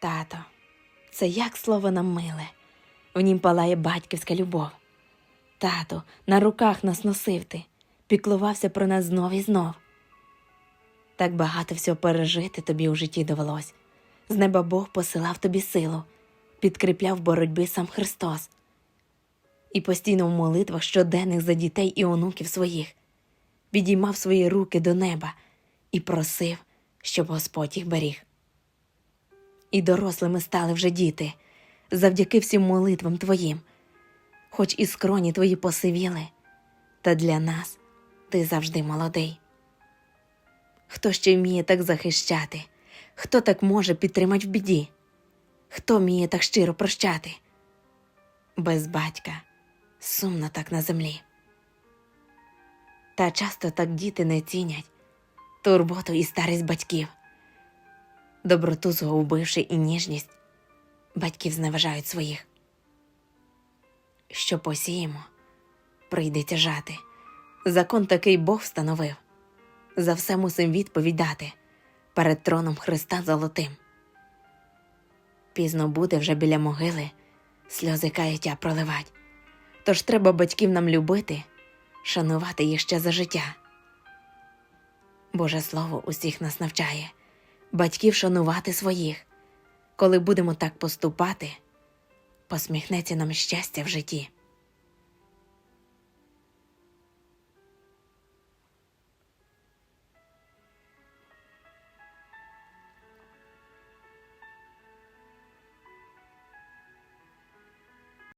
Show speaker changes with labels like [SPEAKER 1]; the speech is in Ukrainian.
[SPEAKER 1] Тато, це як слово нам миле, в нім палає батьківська любов. Тато, на руках нас носив ти, піклувався про нас знов і знов. Так багато всього пережити тобі у житті довелось. З неба Бог посилав тобі силу, підкріпляв в боротьбі сам Христос. І постійно в молитвах щоденних за дітей і онуків своїх підіймав свої руки до неба і просив, щоб Господь їх беріг. І дорослими стали вже діти, завдяки всім молитвам твоїм, хоч і скроні твої посивіли, та для нас ти завжди молодий. Хто ще вміє так захищати, хто так може підтримати в біді, хто вміє так щиро прощати? Без батька сумно так на землі. Та часто так діти не цінять турботу і старість батьків, доброту згубивши і ніжність, батьків зневажають своїх. Що посіємо, прийдеться жати. Закон такий Бог встановив. За все мусим відповідати перед троном Христа золотим. Пізно буде вже біля могили сльози каяття проливать. Тож треба батьків нам любити, шанувати їх ще за життя. Боже Слово усіх нас навчає, батьків шанувати своїх. Коли будемо так поступати, посміхнеться нам щастя в житті.